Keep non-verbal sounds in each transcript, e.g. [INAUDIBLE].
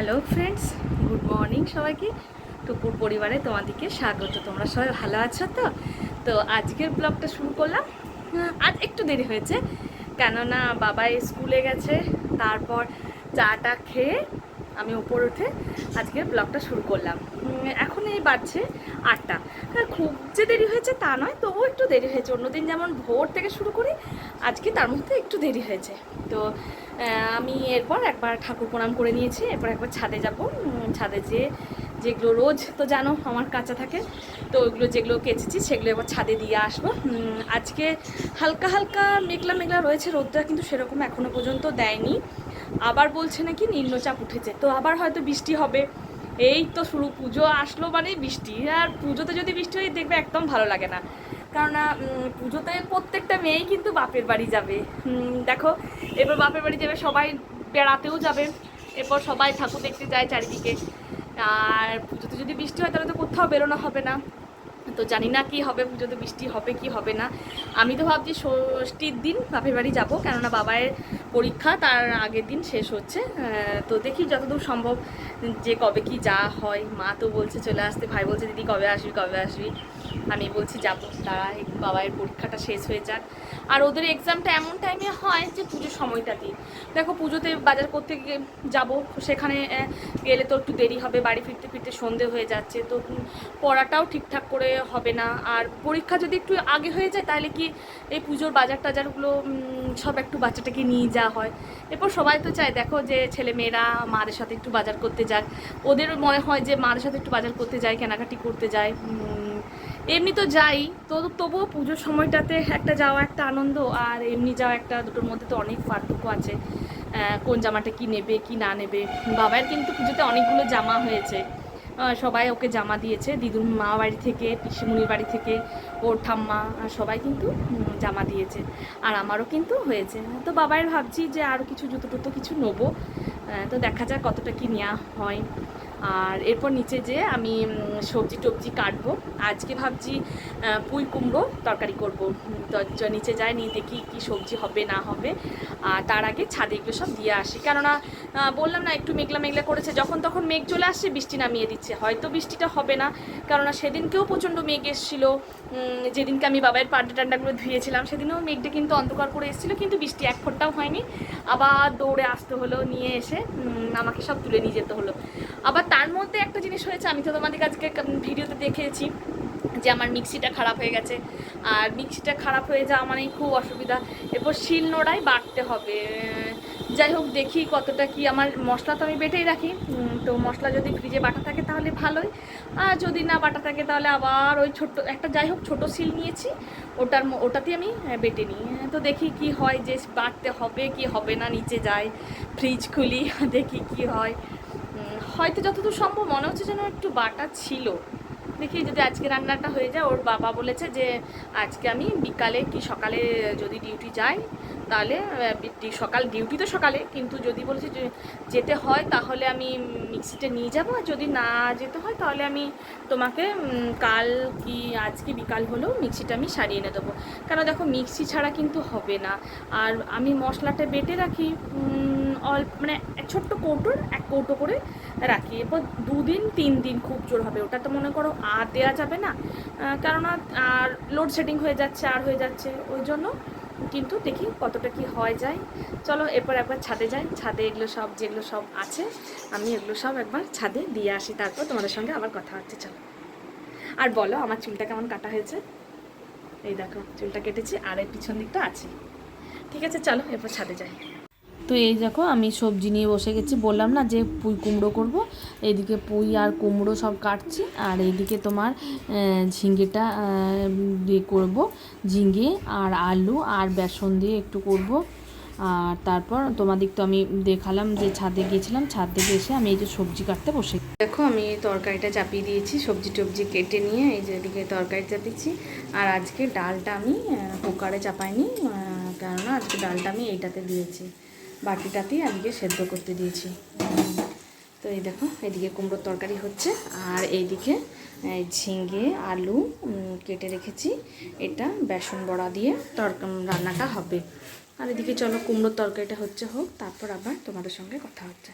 Hello friends good morning সবাইকে। টুপুর পরিবারে তোমাদেরকে স্বাগত। তোমরা সবাই ভালো আছো তো? তো আজকের ব্লগটা শুরু করলাম। আজ একটু দেরি হয়েছে। কেননা বাবা স্কুলে গেছে। তারপর চাটা খেয়ে আমি উপর উঠে আজকের ব্লগটা শুরু করলাম। এখন এই বাজছে আটটা। খুব যে দেরি হয়েছে তা নয়, তবুও একটু দেরি হয়েছে। অন্যদিন যেমন ভোর থেকে শুরু করি, আজকে তার মধ্যে একটু দেরি হয়েছে। তো আমি এরপর একবার ঠাকুর প্রণাম করে নিয়েছি, এরপর একবার ছাদে যাব। ছাদে যেয়ে যেগুলো রোজ তো জানো আমার কাঁচা থাকে, তো ওইগুলো যেগুলো কেচেছি সেগুলো এবার ছাদে দিয়ে আসব। আজকে হালকা হালকা মেঘলা মেঘলা রয়েছে, রোদটা কিন্তু সেরকম এখনও পর্যন্ত দেয়নি। আবার বলছে নাকি নিম্নচাপ উঠেছে, তো আবার হয়তো বৃষ্টি হবে। এই তো শুরু, পুজো আসলো মানে বৃষ্টি। আর পুজোতে যদি বৃষ্টি হয়, দেখবে একদম ভালো লাগে না। কেননা পুজোতে প্রত্যেকটা মেয়েই কিন্তু বাপের বাড়ি যাবে। দেখো, এরপর বাপের বাড়ি যাবে, সবাই বেড়াতেও যাবে। এরপর সবাই ঠাকুর দেখতে যায় চারিদিকে। আর পুজোতে যদি বৃষ্টি হয়, তাহলে তো কোথাও বেরোনো হবে না। তো জানি না কি হবে, পুজোতে বৃষ্টি হবে কি হবে না। আমি তো ভাবছি ষষ্ঠীর দিন বাপের বাড়ি যাব, কেননা বাবায়ের পরীক্ষা, তার আগের দিন শেষ হচ্ছে। তো দেখি যতদূর সম্ভব যে কবে কি যা হয়। মা তো বলছে চলে আসতে, ভাই বলছে, দিদি কবে আসবি কবে আসবি? আমি বলছি যাব তারা বাবায়ের পরীক্ষাটা শেষ হয়ে যাক। আর ওদের এক্সামটা এমন টাইমে হয় যে পুজোর সময়টা সময়টাতেই দেখো, পুজোতে বাজার করতে গিয়ে যাব, সেখানে গেলে তো একটু দেরি হবে, বাড়ি ফিরতে ফিরতে সন্ধে হয়ে যাচ্ছে, তো পড়াটাও ঠিকঠাক করে হবে না। আর পরীক্ষা যদি একটু আগে হয়ে যায়, তাহলে কি এই পুজোর বাজার টাজারগুলো সব একটু বাচ্চাটাকে নিয়ে যাওয়া হয়। এরপর সবাই তো চায়, দেখো যে ছেলে মেয়েরা মাদের সাথে একটু বাজার করতে যাক। ওদের মনে হয় যে মাদের সাথে একটু বাজার করতে যায়, কেনাকাটি করতে যায় এমনি তো যাই, তো তবুও পুজোর সময়টাতে একটা যাওয়া একটা আনন্দ, আর এমনি যাওয়া একটা দুটোর মধ্যে তো অনেক পার্থক্য আছে। কোন জামাটা কি নেবে, কি না নেবে। বাবার কিন্তু পুজোতে অনেকগুলো জামা হয়েছে। সবাই ওকে জামা দিয়েছে। দিদুর মা বাড়ি থেকে পিসিমুনির বাড়ি থেকে, ওর ঠাম্মা সবাই কিন্তু জামা দিয়েছে। আর আমারও কিন্তু হয়েছে। তো বাবাইয়ের ভাবছি যে আরও কিছু জুতো টুতো কিছু নেব। তো দেখা যাক কতটা কি নেওয়া হয়। আর এরপর নিচে যে আমি সবজি টবজি কাটবো। আজকে ভাবছি পুঁই কুমড়ো তরকারি করব। নিচে যাই, নিয়ে দেখি কি সবজি হবে, না হবে। আর তার আগে ছাদে এগুলো সব দিয়ে আসি। কেননা বললাম না, একটু মেঘলা মেঘলা করেছে। যখন তখন মেঘ চলে আসছে বৃষ্টি নামিয়ে দিচ্ছে। হয়তো বৃষ্টিটা হবে না, কেননা সেদিনকেও প্রচণ্ড মেঘ এসেছিল। যেদিনকে আমি বাবাইয়ের পান্ডা টান্ডাগুলো ধুয়েছিলাম, সেদিনও মেঘটা কিন্তু অন্ধকার করে এসেছিল, কিন্তু বৃষ্টি এক ফোঁটাও হয়নি। আবার দৌড়ে আসতে হলো, নিয়ে এসে আমাকে সব তুলে নিয়ে যেতে হলো। আবার তার মধ্যে একটা জিনিস হয়েছে, আমি তো তোমাদের আজকে ভিডিওতে দেখেছি যে আমার মিক্সিটা খারাপ হয়ে গেছে। আর মিক্সিটা খারাপ হয়ে যাওয়া মানে খুব অসুবিধা। এরপর শিল নোড়াই বাড়তে হবে। যাই হোক, দেখি কতটা কি আমার মশলা তো আমি বেটেই রাখি। তো মশলা যদি ফ্রিজে বাটা থাকে তাহলে ভালোই। আর যদি না বাটা থাকে তাহলে আবার ওই ছোট্ট, একটা যাই হোক, ছোটো সিল নিয়েছি। ওটার ওটাতে আমি বেটে নিই। তো দেখি কি হয়, যে বাটতে হবে কি হবে না, নিচে যাই ফ্রিজ খুলি, [LAUGHS] দেখি কি হয়। হয়তো যতদূর সম্ভব মনে হচ্ছে যেন একটু বাটা ছিল। দেখি যদি আজকে রান্নাটা হয়ে যায়, ওর বাবা বলেছে যে আজকে আমি বিকালে কি সকালে যদি ডিউটি যাই তাহলে সকাল, ডিউটি তো সকালে, কিন্তু যদি বলেছে যেতে হয়, তাহলে আমি মিক্সিটা নিয়ে যাব, আর যদি না যেতে হয়, তাহলে আমি তোমাকে কাল কি, আজকে বিকাল হলেও মিক্সিটা আমি সারিয়ে এনে দেবো। কেন দেখো, মিক্সি ছাড়া কিন্তু হবে না। আর আমি মশলাটা বেটে রাখি অল্প মানে ছোট্ট কৌটোর এক কৌটো করে রাখি। এরপর দুদিন, তিন দিন খুব জোর হবে। ওটা তো মনে করো আর দেওয়া যাবে না। কেননা, আর লোডশেডিং হয়ে যাচ্ছে, আর হয়ে যাচ্ছে। ওই জন্য কিন্তু দেখি কতটা কি হয় যায়। চলো এরপর একবার ছাদে যাই। ছাদে এগুলো সব, যেগুলো সব আছে, আমি এগুলো সব একবার ছাদে দিয়ে আসি। তারপর তোমাদের সঙ্গে আবার কথা হচ্ছে, চলো। আর বলো, আমার চুলটা কেমন কাটা হয়েছে? এই দেখো, চুলটা কেটেছি, আর এর পিছন দিকটা আছে। ঠিক আছে, চলো এরপর ছাদে যাই। তো এই দেখো, আমি সবজি নিয়ে বসে গেছি। বললাম না যে পুঁই কুমড়ো করব। এইদিকে পুঁই আর কুমড়ো সব কাটছি। আর এইদিকে তোমার ঝিঙ্গেটা দিয়ে করব, ঝিঙ্গে আর আলু আর বেসন দিয়ে একটু করব। আর তারপর তোমাদের তো আমি দেখালাম যে ছাদে গিয়েছিলাম। ছাদ থেকে এসে আমি এই যে সবজি কাটতে বসে দেখো, আমি তরকারিটা চাপিয়ে দিয়েছি। সবজি টবজি কেটে নিয়ে এই যে এদিকে তরকারি চাপিয়েছি। আর আজকে ডালটা আমি কুকারে চাপাইনি কেননা আজকে ডালটা আমি এইটাতে দিয়েছি। বাটিটাতেই আজকে সেদ্ধ করতে দিয়েছি। তো এই দেখো এদিকে কুমড়োর তরকারি হচ্ছে আর এইদিকে এই ঝিঙ্গে আলু কেটে রেখেছি। এটা বেসন বড়া দিয়ে তরকা রান্নাটা হবে। আর এদিকে চলো কুমড়োর তরকারিটা হচ্ছে হোক তারপর আবার তোমাদের সঙ্গে কথা হচ্ছে।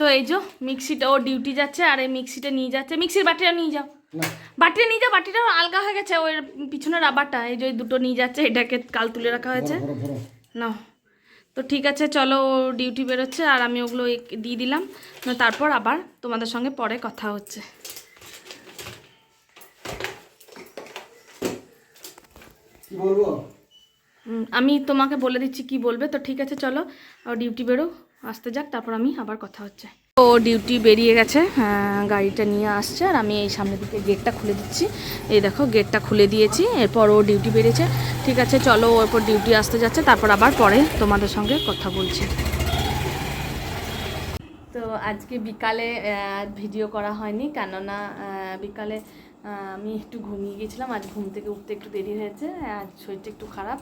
তো এই যে মিক্সিটা ও ডিউটি যাচ্ছে আর এই মিক্সিটা নিয়ে যাচ্ছে। মিক্সির বাটিটা নিয়ে যাও। না। বাটিটা নিয়ে যাও বাটিটা আলগা হয়ে গেছে ওই পিছনে রাবারটা এই যে দুটো নিয়ে যাচ্ছে এটাকে কাল তুলে রাখা হয়েছে। নাও। তো ঠিক আছে চলো ডিউটি বেরোচ্ছে আর আমি ওগুলো দিয়ে দিলাম। তারপর আবার তোমাদের সঙ্গে পরে কথা হচ্ছে। আমি তোমাকে বলে দিচ্ছি কি বলবে তো ঠিক আছে চলো ডিউটি বেরো আসতে যাক তারপর আমি আবার কথা হচ্ছে। ও ডিউটি বেরিয়ে গেছে হ্যাঁ, গাড়িটা নিয়ে আসছে আর আমি এই সামনের দিকে গেটটা খুলে দিচ্ছি। এই দেখো গেটটা খুলে দিয়েছি এরপর ও ডিউটি বেরিয়েছে। ঠিক আছে চলো ও এরপর ডিউটি আসতে যাচ্ছে তারপর আবার পরে তোমাদের সঙ্গে কথা বলছি। তো আজকে বিকালে ভিডিও করা হয়নি কেননা বিকালে আমি একটু ঘুমিয়ে গেছিলাম আজ ঘুম থেকে উঠতে একটু দেরি হয়েছে আজ শরীরটা একটু খারাপ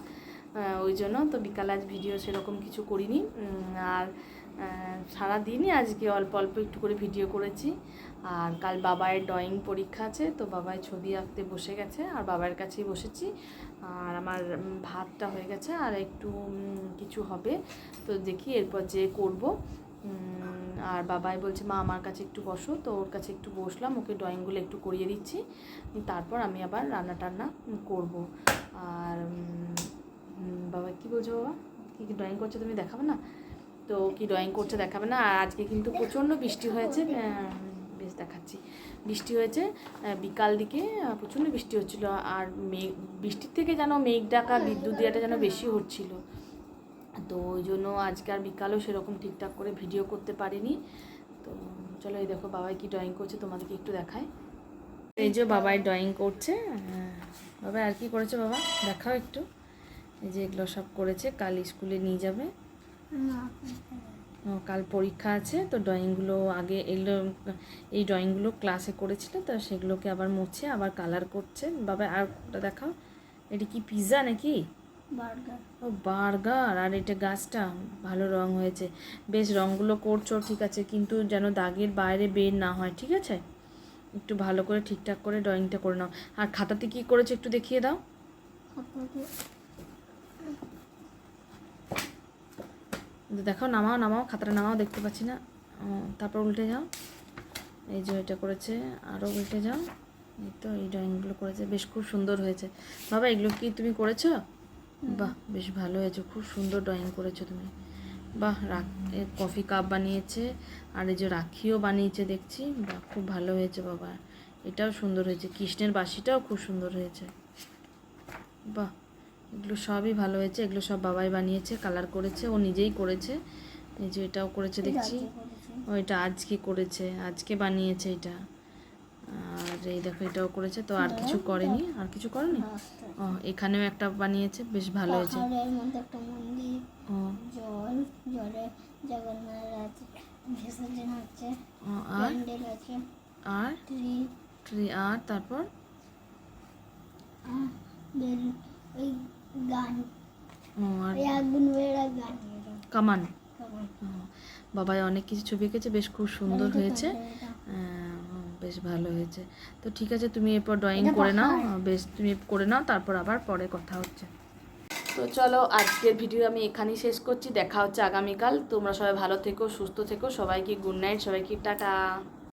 ওই জন্য তো বিকালে আজ ভিডিও সেরকম কিছু করিনি। আর আহ, সারাদিনই আজকে অল্প অল্প একটু করে ভিডিও করেছি। আর কাল বাবায়ের ড্রয়িং পরীক্ষা আছে তো বাবাই ছবি আঁকতে বসে গেছে আর বাবার কাছেই বসেছি। আর আমার ভাতটা হয়ে গেছে আর একটু কিছু হবে। তো দেখি এরপর যে করব। আর বাবাই বলছে মা আমার কাছে একটু বসো। তো ওর কাছে একটু বসলাম ওকে ড্রয়িংগুলো একটু করিয়ে দিচ্ছি। তারপর আমি আবার রান্না টান্না করব। আর বাবা কি বলছো বাবা? কী কী ড্রয়িং করছ তুমি দেখাবে না? তো কি ড্রয়িং করছে দেখাবে না? আর আজকে কিন্তু প্রচণ্ড বৃষ্টি হয়েছে বেশ দেখাচ্ছি। বৃষ্টি হয়েছে বিকাল দিকে প্রচণ্ড বৃষ্টি হচ্ছিল। আর মেঘ বৃষ্টির থেকে যেন মেঘ ডাকা বিদ্যুৎ দেওয়াটা যেন বেশি হচ্ছিল। তো ওই জন্য আজকে আর বিকালেও সেরকম ঠিকঠাক করে ভিডিও করতে পারিনি। তো চলো এই দেখো বাবাই কি ড্রয়িং করছে তোমাদেরকে একটু দেখায় এই যে বাবাই ড্রয়িং করছে হ্যাঁ, বাবা আর কি করেছে বাবা? দেখাও একটু। এই যে এগুলো সব করেছে কাল স্কুলে নিয়ে যাবে। ও, কাল পরীক্ষা আছে তো ড্রয়িংগুলো আগে এগুলো এই ড্রয়িংগুলো ক্লাসে করেছিল তো সেগুলোকে আবার মুছে আবার কালার করছে। বাবা আর ওটা দেখাও। এটা কি পিৎজা নাকি? বার্গার। ও বার্গার আর এটা গাছটা ভালো রং হয়েছে। বেশ রঙগুলো করছ ঠিক আছে কিন্তু যেন দাগের বাইরে বের না হয় ঠিক আছে? একটু ভালো করে ঠিকঠাক করে ড্রয়িংটা করে নাও। আর খাতাতে কি করেছ একটু দেখিয়ে দাও। দেখাও নামাও নামাও খাতাটা নামাও দেখতে পাচ্ছি না। তারপর উল্টে যাও। এই যে এটা করেছে আরও উল্টে যাও। এই তো এই ড্রয়িংগুলো করেছে। বেশ খুব সুন্দর হয়েছে। বাবা এগুলো কি তুমি করেছ? বাহ বেশ ভালো হয়েছে। খুব সুন্দর ড্রয়িং করেছ তুমি। বাহ রাখ কফি কাপ বানিয়েছে আর এই যে রাখিও বানিয়েছে দেখছি। বাহ খুব ভালো হয়েছে বাবা। এটাও সুন্দর হয়েছে। কৃষ্ণের বাসিটাও খুব সুন্দর হয়েছে। বাহ। এগুলো সবই ভালো হয়েছে এগুলো সব বাবাই বানিয়েছে কালার করেছে ও নিজেই করেছে। এই যে এটাও করেছে দেখছি। ও এটা আজকে করেছে আজকে বানিয়েছে এটা। আর এই দেখো এটাও করেছে তো আর কিছু করেনি? আর কিছু করেনি? ও এখানেও একটা বানিয়েছে বেশ ভালো হয়েছে। ও। আর আর? ট্রি। ট্রি আর তারপর? ওই গান। ও আগুন বেড়া গান। কামান। বাবাই অনেক কিছু ছবি এঁকেছে বেশ খুব সুন্দর হয়েছে। হ্যাঁ, বেশ ভালো হয়েছে। তো ঠিক আছে তুমি এরপর ড্রয়িং করে নাও। বেশ তুমি করে নাও তারপর আবার পরে কথা হচ্ছে। তো চলো আজকের ভিডিও আমি এখানেই শেষ করছি। দেখা হচ্ছে আগামীকাল। তোমরা সবাই ভালো থেকো সুস্থ থেকো। সবাইকে গুড নাইট সবাইকে টাটা।